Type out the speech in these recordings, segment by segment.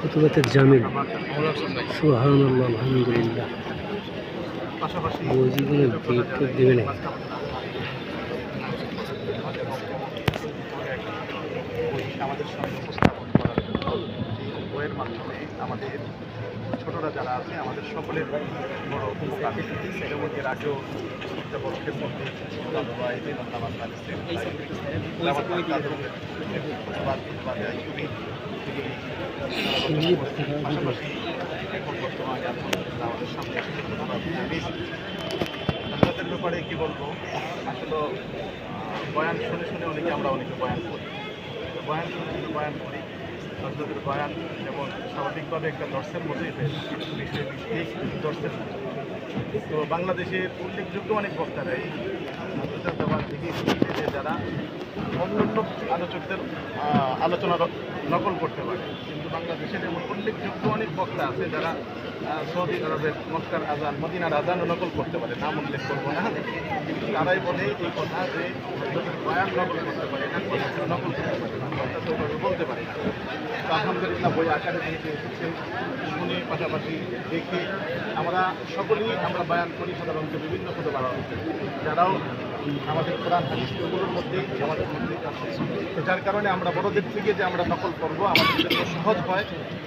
প্রতিবাদের জামিন। সুহান আলহামদুলিল্লাহ। মসজিদগুলো গেট দেবে না। আমাদের সঙ্গে উপস্থাপন করা বইয়ের মাধ্যমে আমাদের ছোটরা যারা আছে আমাদের সকলের বড় উপকার। যেমন এর আগেও একটা খেদমত পাশাপাশি এখন বর্তমানে আমাদের সামনে ব্যাপারে কি বলব? আসলে বয়ান শুনে শুনে অনেকে আমরা অনেকে বয়ান করি। বয়ান শুনে শুনে বয়ান করি। আপনাদের বয়ান যেমন স্বাভাবিকভাবে একটা দর্শের মতোই বিশেষ দর্শের তো বাংলাদেশের উল্লেখযোগ্য অনেক বক্তারা এই আন্তর্জাতিক থেকে যে যারা অন্যান্য আলোচকদের আলোচনা নকল করতে পারে। কিন্তু বাংলাদেশের এমন উল্লেখযোগ্য অনেক বক্তা আছে যারা সৌদি আরবের মক্কার আজান, মদিনার আজানও নকল করতে পারে, নাম উল্লেখ করব না। কিন্তু তারাই বলে এই কথা যে বয়ান নকল করতে পারে নকল করতে পারে বলতে পারে না। আলহামদুলিল্লাহ বই আকারে যেহেতু এসেছে পাশাপাশি দেখে আমরা সকলেই আমরা বয়ান করি সাধারণত বিভিন্ন পদে বাড়া যারাও আমাদের কোরআন হাদিস মধ্যেই আমাদের মধ্যে তো যার কারণে আমরা বড়দের থেকে যে আমরা নকল করব, আমাদের জন্য সহজ হয়।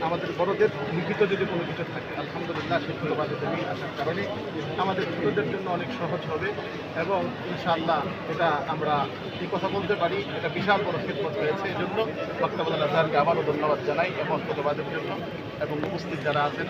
আমাদের বড়দের লিখিত যদি কোনো কিছু থাকে, আলহামদুলিল্লাহ সেই শিক্ষকবাদে জমি আসার কারণে আমাদের ছোটদের জন্য অনেক সহজ হবে এবং ইনশাআল্লাহ এটা আমরা এই কথা বলতে পারি। এটা বিশাল বড় খেদমত হয়েছে। এই জন্য বক্তব্য আজহারকে আবারও ধন্যবাদ জানাই এবং ছোটবাদের জন্য এবং উপস্থিত যারা আছেন